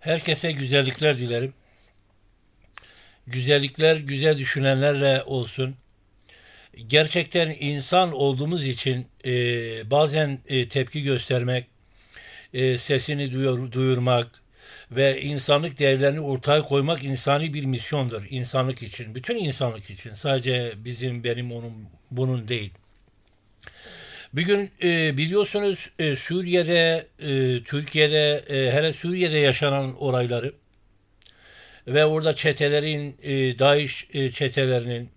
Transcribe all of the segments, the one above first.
Herkese güzellikler dilerim. Güzellikler güzel düşünenlerle olsun. Gerçekten insan olduğumuz için e, bazen e, tepki göstermek, e, sesini duyur, duyurmak ve insanlık değerlerini ortaya koymak insani bir misyondur. insanlık için, bütün insanlık için. Sadece bizim, benim, onun, bunun değil. Bugün e, biliyorsunuz e, Suriye'de, e, Türkiye'de, e, hele Suriye'de yaşanan olayları ve orada çetelerin, e, DAEŞ e, çetelerinin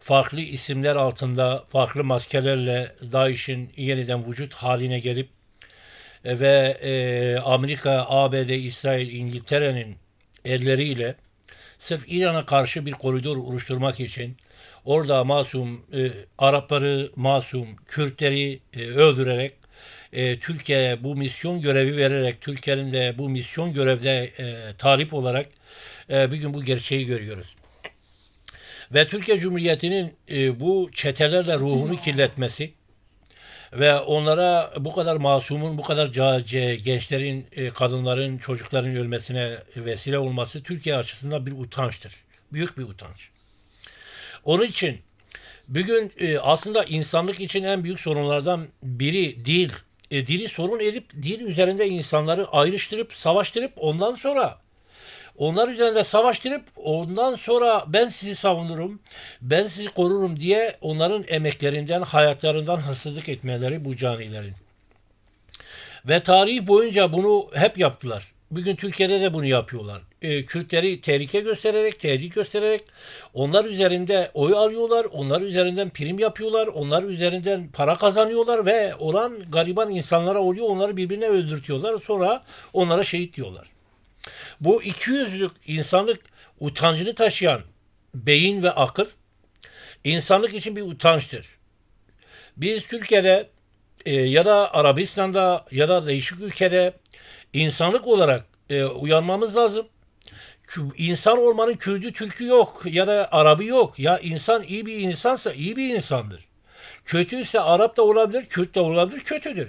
farklı isimler altında, farklı maskelerle DAEŞ'in yeniden vücut haline gelip e, ve e, Amerika, ABD, İsrail, İngiltere'nin elleriyle sırf İran'a karşı bir koridor oluşturmak için orada masum e, Arapları, masum Kürtleri e, öldürerek e, Türkiye'ye bu misyon görevi vererek Türkiye'nin de bu misyon görevde e, talip olarak e, bugün bu gerçeği görüyoruz. Ve Türkiye Cumhuriyeti'nin e, bu çetelerle ruhunu kirletmesi ve onlara bu kadar masumun, bu kadar gençlerin, e, kadınların, çocukların ölmesine vesile olması Türkiye açısından bir utançtır. Büyük bir utanç. Onun için bugün e, aslında insanlık için en büyük sorunlardan biri dil. E, dili sorun edip dil üzerinde insanları ayrıştırıp savaştırıp ondan sonra onlar üzerinde savaştırıp ondan sonra ben sizi savunurum, ben sizi korurum diye onların emeklerinden, hayatlarından hırsızlık etmeleri bu canilerin. Ve tarih boyunca bunu hep yaptılar. Bugün Türkiye'de de bunu yapıyorlar. E, Kürtleri tehlike göstererek, tehdit göstererek onlar üzerinde oy alıyorlar, onlar üzerinden prim yapıyorlar, onlar üzerinden para kazanıyorlar ve olan gariban insanlara oluyor, onları birbirine öldürtüyorlar. Sonra onlara şehit diyorlar. Bu iki yüzlük insanlık utancını taşıyan beyin ve akıl insanlık için bir utançtır. Biz Türkiye'de e, ya da Arabistan'da ya da değişik ülkede insanlık olarak e, uyanmamız lazım. İnsan olmanın Kürdü Türk'ü yok ya da Arabı yok. Ya insan iyi bir insansa iyi bir insandır. Kötüyse Arap da olabilir, Kürt de olabilir, kötüdür.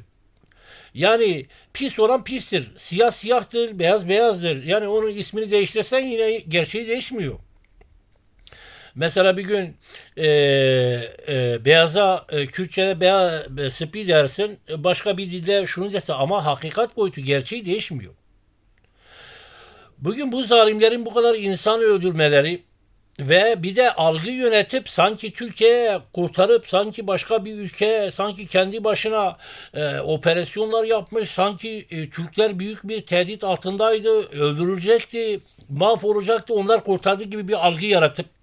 Yani pis olan pistir. Siyah siyahtır, beyaz beyazdır. Yani onun ismini değiştirsen yine gerçeği değişmiyor. Mesela bir gün e, e, beyaza e, Kürtçe'de beyaz e, spi dersin, e, başka bir dilde şunu dese ama hakikat boyutu gerçeği değişmiyor. Bugün bu zalimlerin bu kadar insan öldürmeleri ve bir de algı yönetip sanki Türkiye'ye kurtarıp sanki başka bir ülke sanki kendi başına e, operasyonlar yapmış sanki e, Türkler büyük bir tehdit altındaydı öldürülecekti mahvolacaktı onlar kurtardı gibi bir algı yaratıp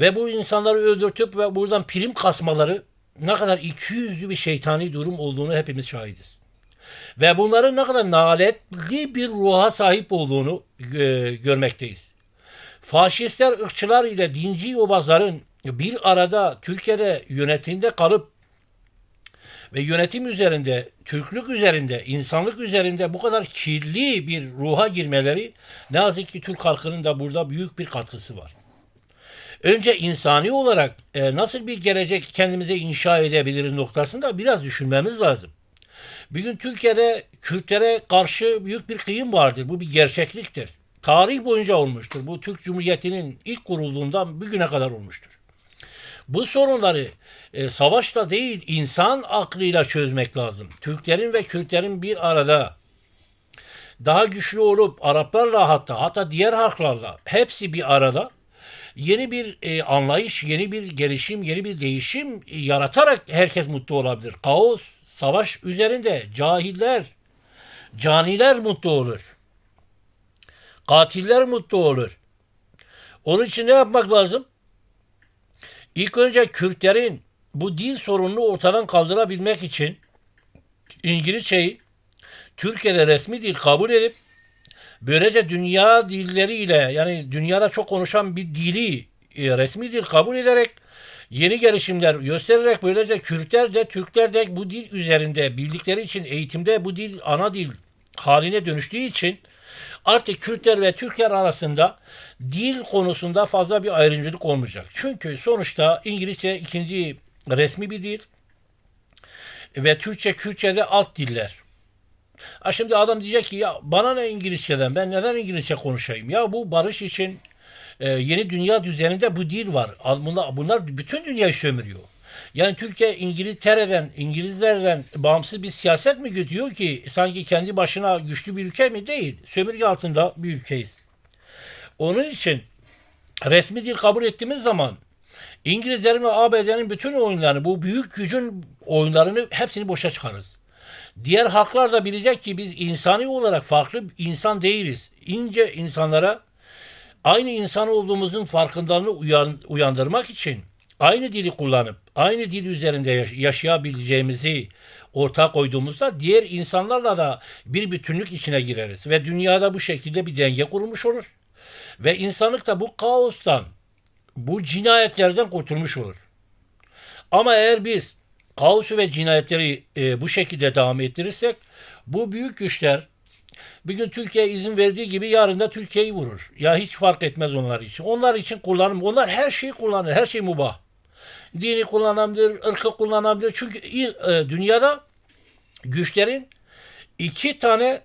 ve bu insanları öldürtüp ve buradan prim kasmaları ne kadar ikiyüzlü bir şeytani durum olduğunu hepimiz şahidiz. Ve bunların ne kadar naletli bir ruha sahip olduğunu e, görmekteyiz. Faşistler, ırkçılar ile dinci obazların bir arada Türkiye'de yönetimde kalıp ve yönetim üzerinde, Türklük üzerinde, insanlık üzerinde bu kadar kirli bir ruha girmeleri ne yazık ki Türk halkının da burada büyük bir katkısı var. Önce insani olarak e, nasıl bir gelecek kendimize inşa edebiliriz noktasında biraz düşünmemiz lazım. Bugün Türkiye'de Kürtlere karşı büyük bir kıyım vardır. Bu bir gerçekliktir. Tarih boyunca olmuştur. Bu Türk Cumhuriyeti'nin ilk kurulduğundan bugüne kadar olmuştur. Bu sorunları e, savaşla değil insan aklıyla çözmek lazım. Türklerin ve Kürtlerin bir arada daha güçlü olup Araplarla hatta hatta diğer halklarla hepsi bir arada yeni bir e, anlayış, yeni bir gelişim, yeni bir değişim yaratarak herkes mutlu olabilir. Kaos, savaş üzerinde cahiller, caniler mutlu olur. Katiller mutlu olur. Onun için ne yapmak lazım? İlk önce Kürtlerin bu dil sorununu ortadan kaldırabilmek için İngilizceyi Türkiye'de resmi dil kabul edip böylece dünya dilleriyle yani dünyada çok konuşan bir dili e, resmi dil kabul ederek yeni gelişimler göstererek böylece Kürtler de Türkler de bu dil üzerinde bildikleri için eğitimde bu dil ana dil haline dönüştüğü için artık Kürtler ve Türkler arasında dil konusunda fazla bir ayrımcılık olmayacak. Çünkü sonuçta İngilizce ikinci resmi bir dil ve Türkçe Kürtçe de alt diller. Ha şimdi adam diyecek ki ya bana ne İngilizceden ben neden İngilizce konuşayım? Ya bu barış için e, yeni dünya düzeninde bu dil var. Bunlar, bunlar bütün dünyayı sömürüyor. Yani Türkiye İngiltere'den, İngilizlerden bağımsız bir siyaset mi güdüyor ki sanki kendi başına güçlü bir ülke mi? Değil. Sömürge altında bir ülkeyiz. Onun için resmi dil kabul ettiğimiz zaman İngilizlerin ve ABD'nin bütün oyunlarını, bu büyük gücün oyunlarını hepsini boşa çıkarırız. Diğer halklar da bilecek ki biz insani olarak farklı insan değiliz. İnce insanlara aynı insan olduğumuzun farkındalığını uyan- uyandırmak için aynı dili kullanıp aynı dil üzerinde yaş- yaşayabileceğimizi ortaya koyduğumuzda diğer insanlarla da bir bütünlük içine gireriz ve dünyada bu şekilde bir denge kurulmuş olur. Ve insanlık da bu kaostan, bu cinayetlerden kurtulmuş olur. Ama eğer biz kaosu ve cinayetleri e, bu şekilde devam ettirirsek bu büyük güçler bir gün Türkiye izin verdiği gibi yarın da Türkiye'yi vurur. Ya hiç fark etmez onlar için. Onlar için kullanım. Onlar her şeyi kullanır. Her şey mubah. Dini kullanabilir, ırkı kullanabilir. Çünkü e, dünyada güçlerin iki tane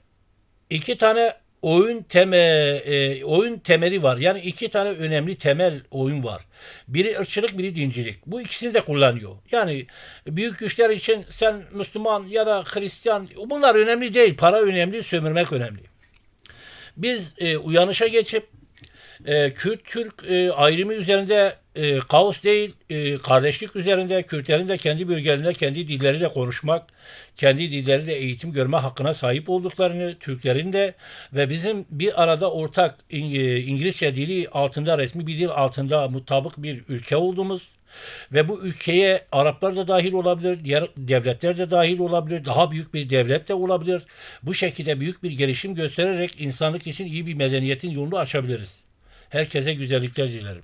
iki tane oyun teme e, oyun temeli var. Yani iki tane önemli temel oyun var. Biri ırkçılık, biri dincilik. Bu ikisini de kullanıyor. Yani büyük güçler için sen Müslüman ya da Hristiyan bunlar önemli değil. Para önemli, sömürmek önemli. Biz e, uyanışa geçip e, Kürt Türk e, ayrımı üzerinde e, kaos değil, e, kardeşlik üzerinde Kürtlerin de kendi bölgelerinde kendi dilleriyle konuşmak, kendi dilleriyle eğitim görme hakkına sahip olduklarını, Türklerin de ve bizim bir arada ortak e, İngilizce dili altında, resmi bir dil altında mutabık bir ülke olduğumuz ve bu ülkeye Araplar da dahil olabilir, diğer devletler de dahil olabilir, daha büyük bir devlet de olabilir. Bu şekilde büyük bir gelişim göstererek insanlık için iyi bir medeniyetin yolunu açabiliriz. Herkese güzellikler dilerim.